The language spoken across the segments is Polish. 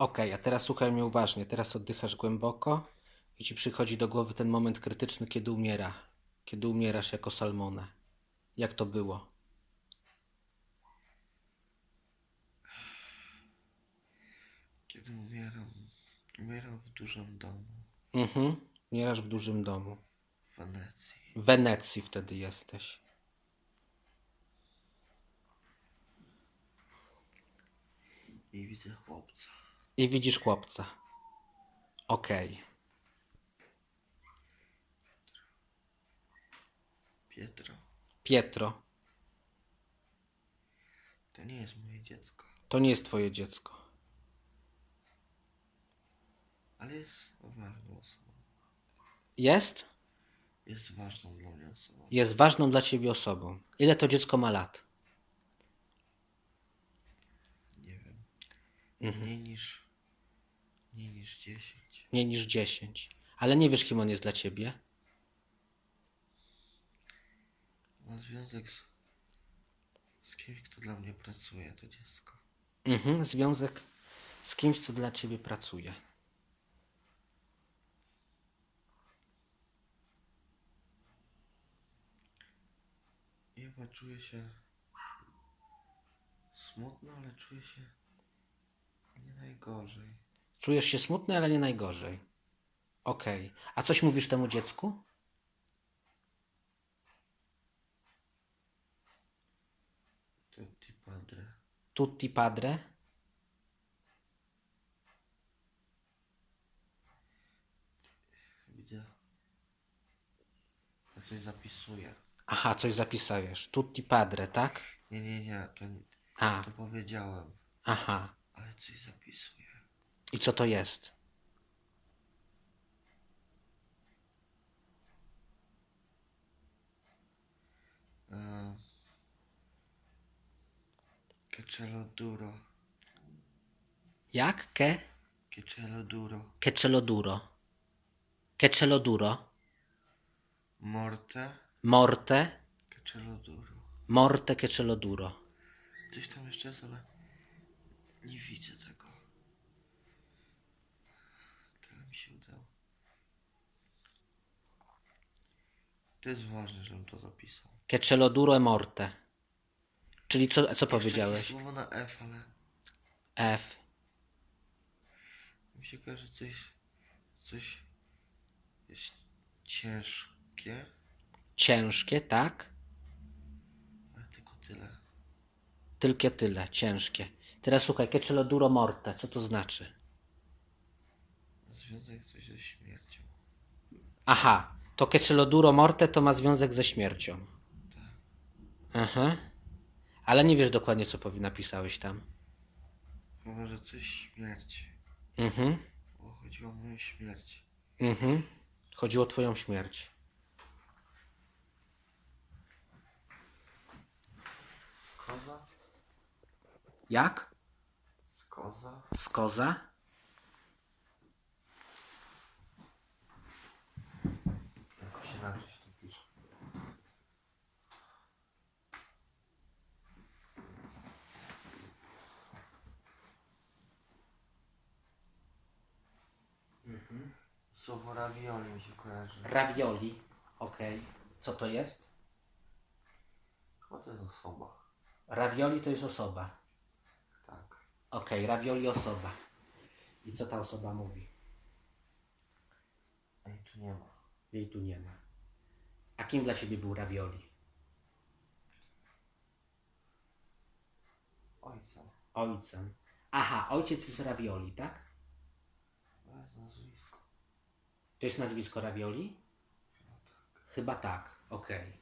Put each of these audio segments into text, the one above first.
Okej, a teraz słuchaj mnie uważnie. Teraz oddychasz głęboko i ci przychodzi do głowy ten moment krytyczny, kiedy umiera. Kiedy umierasz jako salmonę. Jak to było? Kiedy umieram, umieram w dużym domu Mhm. Umierasz w dużym domu. w Wenecji. W Wenecji wtedy jesteś. I widzę chłopca. I widzisz chłopca. Okej. Pietro, Pietro, to nie jest moje dziecko, to nie jest twoje dziecko. ale jest ważną osobą. Jest? Jest ważną dla mnie osobą. Jest ważną dla ciebie osobą. Ile to dziecko ma lat? Nie wiem. Mhm. Mniej niż. Mniej niż 10. Mniej niż 10. Ale nie wiesz, kim on jest dla ciebie. Ma związek z. z kimś, kto dla mnie pracuje, to dziecko. Mhm. Związek z kimś, co dla ciebie pracuje. Chyba czuję się. smutno, ale czuję się. Nie najgorzej. Czujesz się smutny, ale nie najgorzej. Okej. A coś mówisz temu dziecku? Tutti padre. Tutti padre? Widzę. Ja coś zapisuję. Aha, coś zapisujesz. Tutti padre, tak? Nie, nie, nie, to, nie- A, to powiedziałem, aha. Ale coś zapisuję. I co to jest? Che cielo duro, Jak? Ke? che cielo duro, Che ce lo duro? Che ce lo duro? morte, Morte? che cielo duro. Morte che ce lo duro. Coś tam jeszcze jest, ale nie widzę tego. Tyle mi się udało. To jest ważne, żebym to zapisał. Che ce lo duro e morte. Czyli co, co powiedziałeś? słowo na F, ale F. mi się kojarzy coś, coś jest ciężkie, Ciężkie, tak? ale tylko tyle. Tylko tyle, ciężkie. Teraz słuchaj, che ce lo duro morte. Co to znaczy? Związek coś ze śmiercią. Aha, to che ce lo duro morte to ma związek ze śmiercią. Tak. Aha. Ale nie wiesz dokładnie, co napisałeś tam. Może coś śmierci. Mhm, Bo chodziło o moją śmierć. mhm. Chodziło o twoją śmierć. Koza? Jak? Koza? Skoza? Jak się naczyć to pisze? Słowo ravioli mi się kojarzy. Ravioli. Okej. Co to jest? Chyba to jest osoba. Ravioli to jest osoba. Tak. Okej, ravioli osoba. I co ta osoba mówi? Ej, tu nie ma. Jej tu nie ma. A kim dla ciebie był ravioli? Ojca. Ojcem. Aha, ojciec jest ravioli, tak? To jest nazwisko. To jest nazwisko ravioli? Chyba tak. Okej.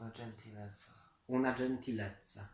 Una gentilezza. Una gentilezza.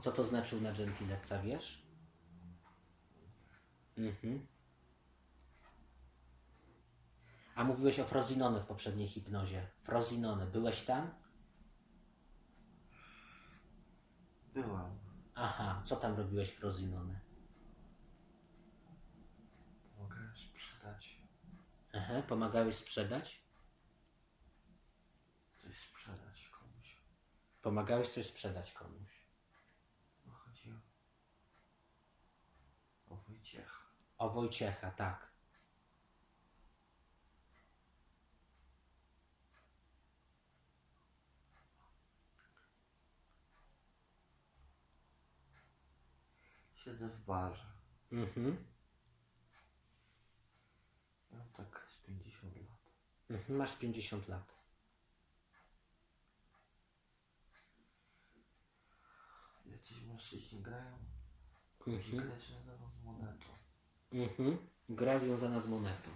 Co to znaczy una gentilezza, wiesz? Mhm. A mówiłeś o Frozinone w poprzedniej hipnozie. Frozinone, byłeś tam? Byłem. Aha, co tam robiłeś w Frozinone? sprzedać. Aha, pomagałeś sprzedać? Coś sprzedać komuś. Pomagałeś coś sprzedać komuś. No chodzi o... O Wojciecha. O Wojciecha, tak. Siedzę w barze. Mhm. Mam tak z 50 lat. mhm. Masz 50 lat. Jacyś mężczyźni grają. Mhm. grę związaną z monetą. Mhm. Gra związana z monetą.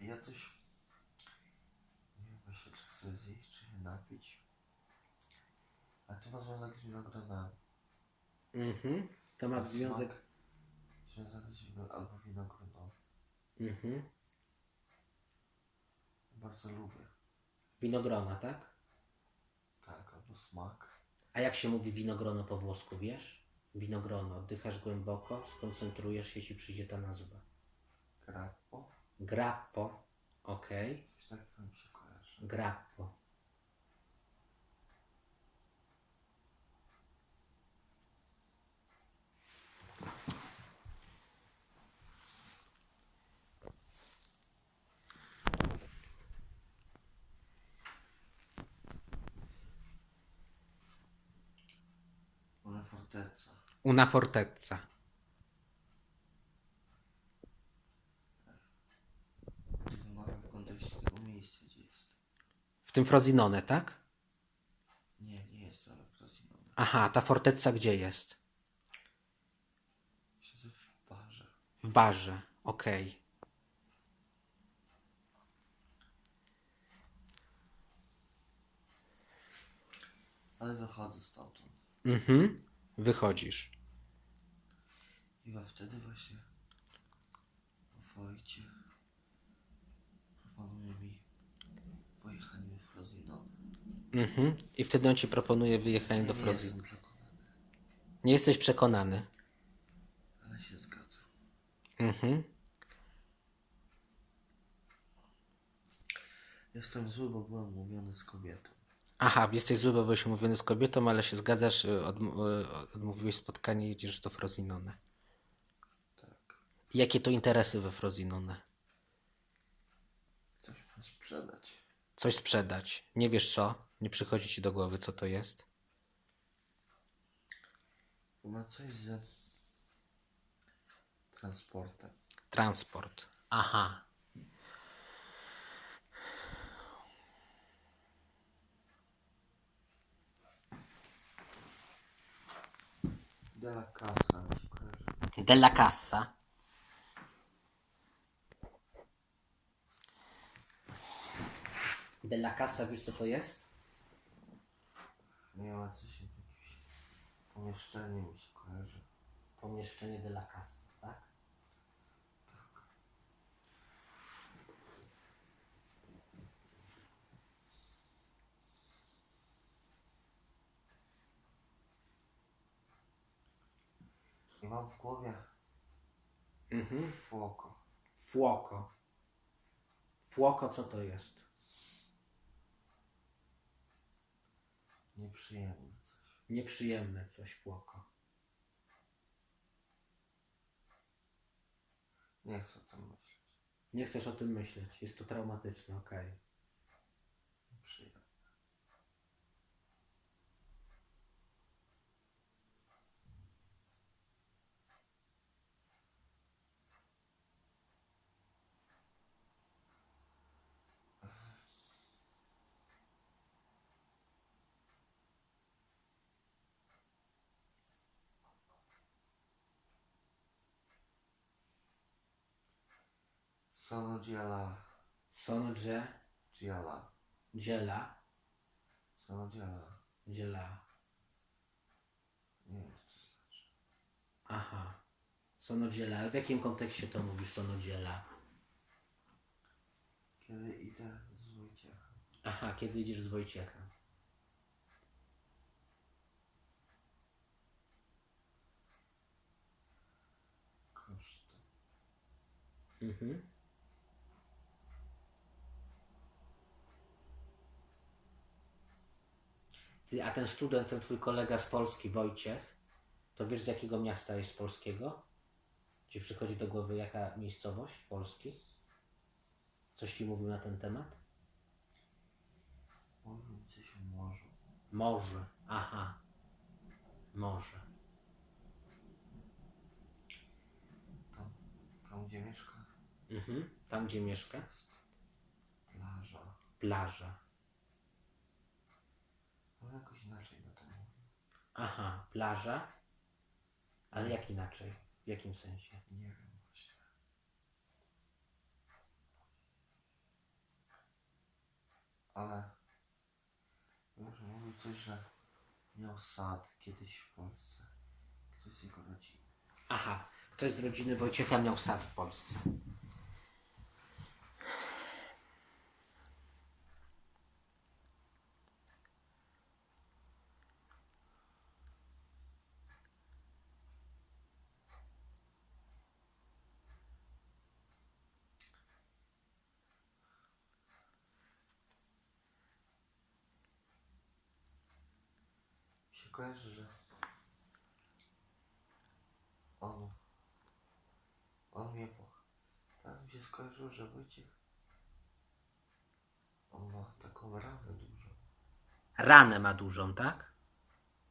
Ja coś... Nie wiem właśnie, czy chcę zjeść, czy się napić. A to ma związek z winogronami. Mhm. To ma A związek. smak Związany z wino... albo winogronowy. Mhm. Bardzo lubię. Winogrona, tak? Tak, albo smak. A jak się mówi winogrono po włosku, wiesz? Winogrono. Oddychasz głęboko, skoncentrujesz się, ci przyjdzie ta nazwa. Grappo. Grappo. Okej. Coś takiego mi się kojarzy. Grappo. Una fortezza. Una fortezza. Wymaga w kontekście tego miejsca, gdzie jest. W tym Frosinone, tak? Nie, nie jest, ale Frosinone. Aha, ta fortezza gdzie jest? Siedzę w barze. W barze. Okej. Ale wychodzę stamtąd. Mhm. Wychodzisz. I chyba wtedy właśnie Wojciech proponuje mi pojechanie do Frosinone. Mhm. I wtedy on ci proponuje wyjechanie do nie jestem przekonany, Nie jesteś przekonany. ale się zgadzam. Mhm. Jestem zły, bo byłem umówiony z kobietą. Aha, jesteś zły, bo byłeś umówiony z kobietą, ale się zgadzasz, y, odm- y, odmówiłeś spotkanie i jedziesz do Frosinone. Jakie to interesy we Frosinone? Coś mam sprzedać. Coś sprzedać. Nie wiesz co? Nie przychodzi ci do głowy, co to jest? Chyba coś z transportem. Transport. Aha. De la Casa się Cassa. Della Cassa, wiesz co to jest? Nie ma coś jakieś pomieszczenie mi się kojarzy. Pomieszczenie Della Cassa, tak? I mam w głowie Mhm. fuoco. Fuoco. Fuoco co to jest? Nieprzyjemne coś. Nieprzyjemne coś, fuoco. Nie chcę o tym myśleć. Nie chcesz o tym myśleć. Jest to traumatyczne, okej. Sono dziela. Sono dże. Dziela. Dziela. Sono dziela. Dziela. Nie wiem, co to znaczy. Aha. Sono dziela. W jakim kontekście to mówisz sono dziela? Kiedy idę z Wojciechem. Aha, kiedy idziesz z Wojciechem. Kosztem. Mhm. Ty, a ten student, ten twój kolega z Polski, Wojciech, to wiesz z jakiego miasta jest polskiego? Ci przychodzi do głowy jaka miejscowość Polski? Coś ci mówił na ten temat? Mówił coś o morzu. Morze. Aha. Morze. Tam, tam gdzie mieszka, Mhm. Tam, gdzie mieszka? plaża. Plaża. Jakoś inaczej na to mówię. Aha, plaża. Ale jak inaczej? W jakim sensie? Nie wiem właśnie. Ale już mówił coś, że miał sad kiedyś w Polsce. Ktoś z jego rodziny. Aha, ktoś z rodziny Wojciecha miał sad w Polsce. Mi się kojarzy, że on on mnie po... Teraz mi się skojarzyło, że Wojciech on ma taką ranę dużą. Ranę ma dużą, tak?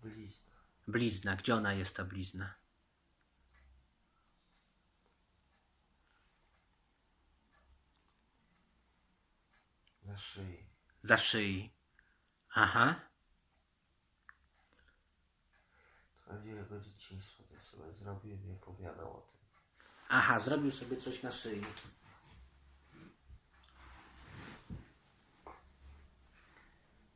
Bliznę. Blizna. Gdzie ona jest, ta blizna? Na szyi. Za szyi. Aha. Będzie jego dzieciństwo, to sobie zrobił i mi opowiadał o tym. Aha, zrobił sobie coś na szyi.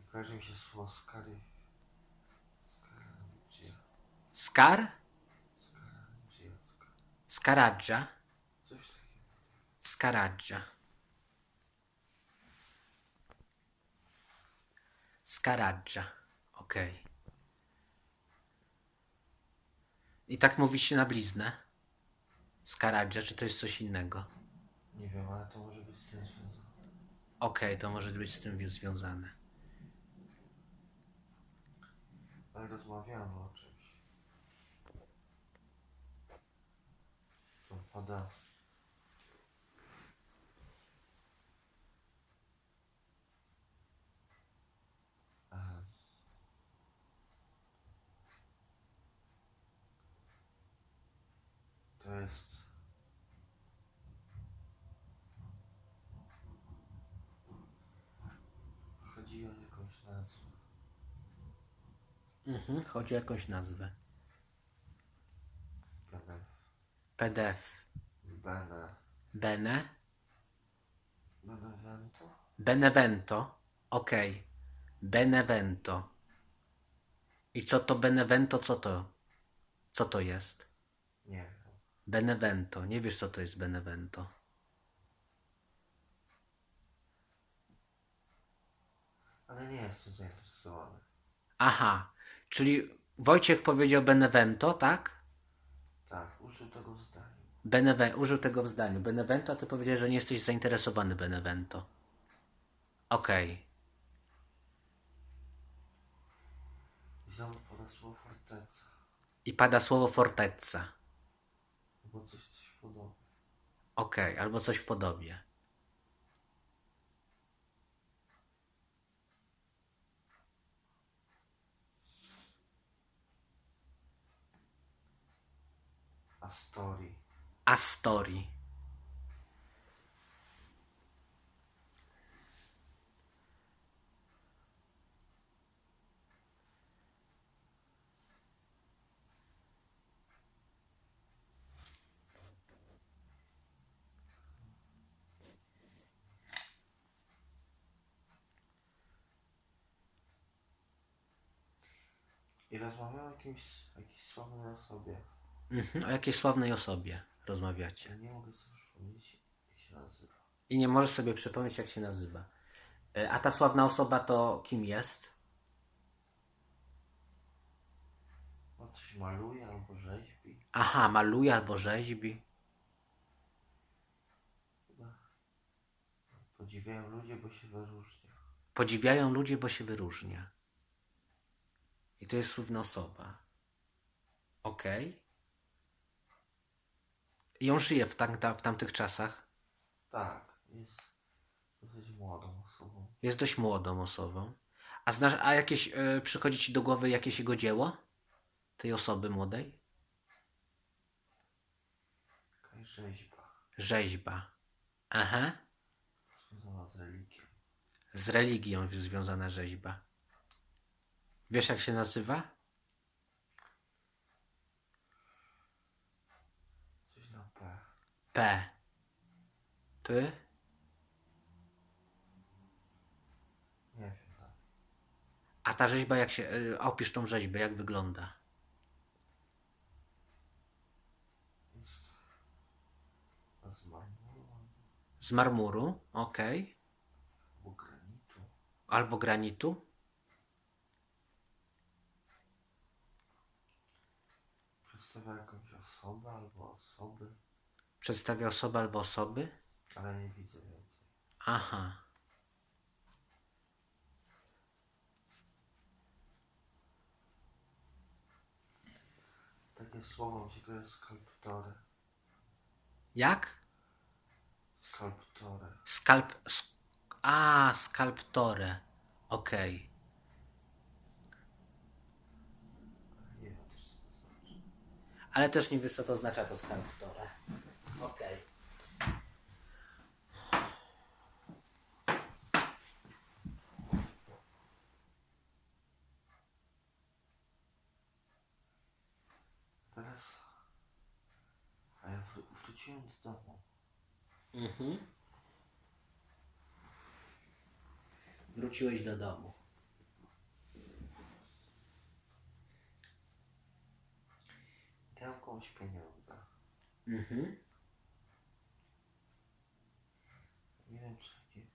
I kojarzy mi się słowo skary... Skar? Skaradża. Coś takiego. Skaradża. Skaradża. Okej. I tak mówi się na bliznę. Skaradża, czy to jest coś innego? Nie wiem, ale to może być z tym związane. Okej, to może być z tym związane. Ale rozmawiamy o czymś. To pada. Aha. To jest. Chodzi o jakąś nazwę. Mhm, chodzi o jakąś nazwę. PDF. Bene. Bene. Benevento? Benevento. Okej. Benevento. I co to Benevento? Co to? Co to jest? Nie wiem. Benevento. Nie wiesz, co to jest Benevento. Ale nie jestem zainteresowany. Aha. Czyli Wojciech powiedział Benevento, tak? Tak, użył tego w zdaniu. Benewe- użył tego w zdaniu. Benevento, a ty powiedziałeś, że nie jesteś zainteresowany Benevento. Okej. I znowu pada słowo forteca. I pada słowo fortezza. Albo coś, coś podobnego. Okej, albo coś w podobie. Astori. Astori. I rozmawiamy o jakimś, jakiejś sławnej osobie. Mhm, o jakiej sławnej osobie rozmawiacie. Ja nie mogę sobie przypomnieć, jak się nazywa. I nie możesz sobie przypomnieć, jak się nazywa. E, A ta sławna osoba to kim jest? On coś maluje albo rzeźbi. Aha, maluje albo rzeźbi. Podziwiają ludzie, bo się wyróżnia. Podziwiają ludzie, bo się wyróżnia. I to jest słówna osoba. Okej. I on żyje w, tam, w tamtych czasach. Tak, jest dosyć młodą osobą. Jest dość młodą osobą. A znasz, a jakieś, e, przychodzi ci do głowy jakieś jego dzieło? Tej osoby młodej? Jakaś rzeźba Rzeźba. Aha. związana z religią. Z religią związana rzeźba. Wiesz jak się nazywa? Coś na P. P. P. Nie wiem. tak. A ta rzeźba jak się... e, Opisz tą rzeźbę, jak wygląda. Z marmuru Z marmuru, okej. albo granitu. Albo granitu. Przedstawia jakąś osobę albo osoby, Przedstawia osobę albo osoby. ale nie widzę więcej. Aha. Takie słowo mi się kojarzy skalptory. Jak? Skalptory. Skalp... sk- A, skalptore. Okej. Nie wiem też co to znaczy. Ale też nie wiesz co to oznacza to skalptore. Okej. Teraz... A ja wró- wróciłem do domu. Mhm. Wróciłeś do domu. Komuś pieniądze. Mhm. Nie wiem czy jakie.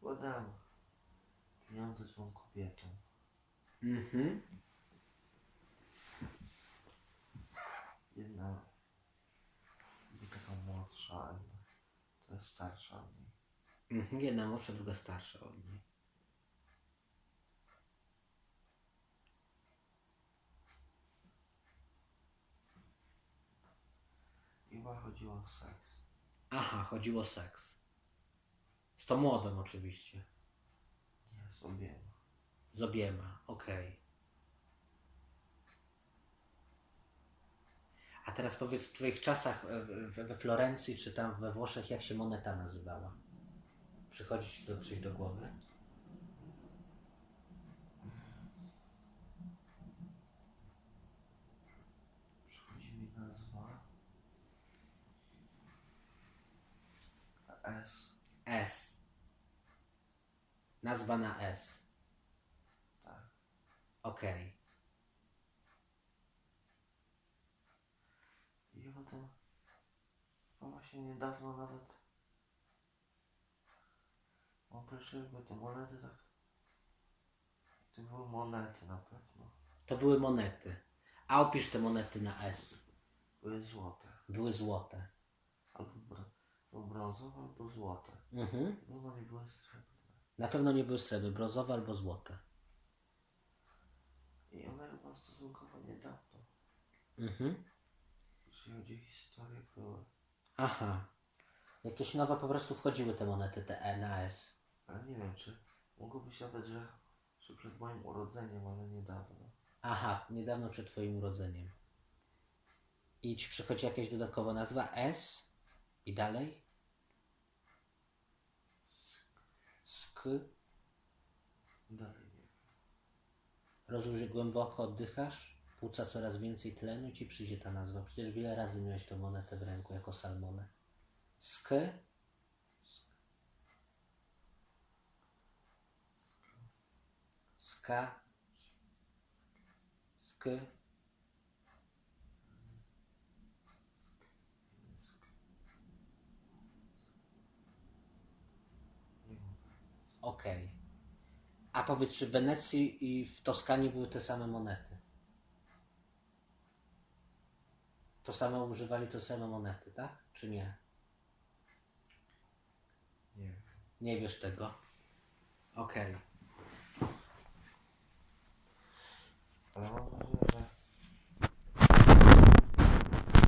Chyba dałem pieniądze złą kobietą. Mhm. Jedna była taka młodsza, a jedna to jest starsza od niej. Mhm. Jedna młodsza, druga starsza od niej. I chyba chodziło o seks. Aha, chodziło o seks. Z tą młodą oczywiście. Nie, z obiema. Z obiema, okej. A teraz powiedz, w Twoich czasach e, we Florencji czy tam we Włoszech, jak się moneta nazywała? Przychodzi Ci to coś do głowy? Przychodzi mi nazwa. S. S. Nazwa na S. Tak. Okej. I potem no właśnie niedawno nawet jakby te monety tak to były monety na pewno. To były monety. A opisz te monety na S. Były złote. Były złote. Albo bro, albo brązowe, albo złote. Mhm. No one nie były srebrne. Na pewno nie były srebrne, brązowe albo złote. I one chyba stosunkowo niedawno, Mhm. jeśli chodzi o historię, były. Aha. Jakieś nowe po prostu wchodziły te monety, te E na S. Ale nie wiem, czy mogło być nawet, że, że przed moim urodzeniem, ale niedawno. Aha, niedawno przed Twoim urodzeniem. I ci przychodzi jakaś dodatkowa nazwa S i dalej? Sk. Dalej nie. Rozumiem, że głęboko oddychasz, płuca coraz więcej tlenu i ci przyjdzie ta nazwa. Przecież wiele razy miałeś tę monetę w ręku jako salmonę. Sk. Ska. Sk. Nie wiem. Okej. A powiedz, czy w Wenecji i w Toskanii były te same monety? To samo używali te same monety, tak? Czy nie? Nie. Nie wiesz tego. Okej. Ale mam wrażenie,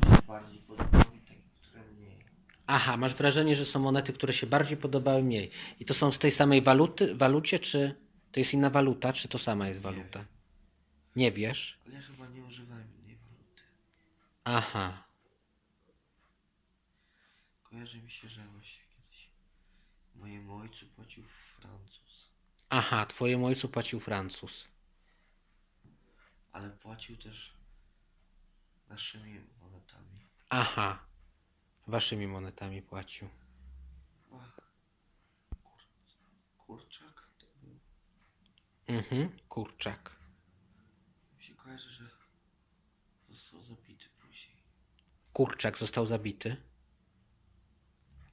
że bardziej mniej. Aha, masz wrażenie, że są monety, które się bardziej podobały mniej. I to są z tej samej waluty, walucie, czy to jest inna waluta, czy to sama jest Nie waluta? Nie wiesz? Ale ja chyba nie używałem innej waluty. Aha. Kojarzy mi się, że właśnie kiedyś mojemu ojcu płacił Francuz. Aha, twojemu ojcu płacił Francuz. Ale płacił też naszymi monetami. Aha. Waszymi monetami płacił. Kurczak to był. Mhm, kurczak. Mi się kojarzy, że został zabity później. Kurczak został zabity.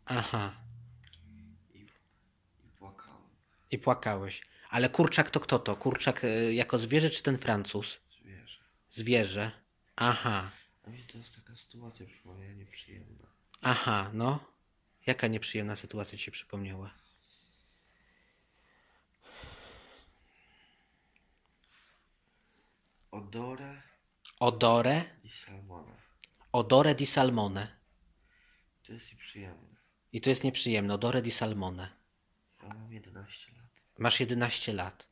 Aha. I, i płakałem. I płakałeś. Ale kurczak to kto to? Kurczak e, jako zwierzę, czy ten Francuz? Zwierzę. Zwierzę. Aha. A mi to jest taka sytuacja przypomniała nieprzyjemna. Aha, no. Jaka nieprzyjemna sytuacja ci się przypomniała? Odore Odore, i salmona. odore di salmone. To jest nieprzyjemne. I to jest nieprzyjemne. Odore di salmone. Ja mam 11 lat. Masz 11 lat.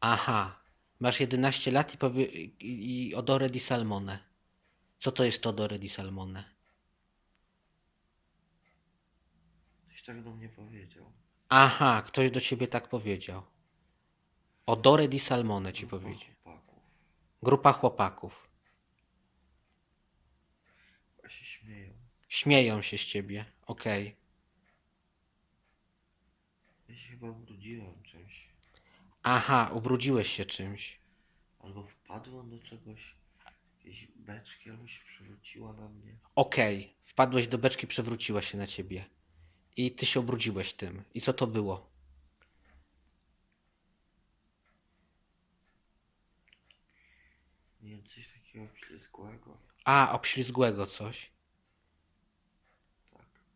Aha. Masz 11 lat i, powie, i odore di salmone. Co to jest to odore di salmone? Ktoś tak do mnie powiedział. Aha, ktoś do ciebie tak powiedział. Odore di salmone ci Grupa powiedział. chłopaków. Grupa chłopaków. A się śmieją. Śmieją się z ciebie. Okej. Ja się chyba ubrudziłem czymś. Aha, ubrudziłeś się czymś. Albo wpadłem do czegoś. Jakieś beczki, albo się przewróciła na mnie. Okej. Wpadłeś do beczki, przewróciła się na ciebie. I ty się ubrudziłeś tym. I co to było? Nie wiem, coś takiego ślizgłego. A, obślizgłego coś.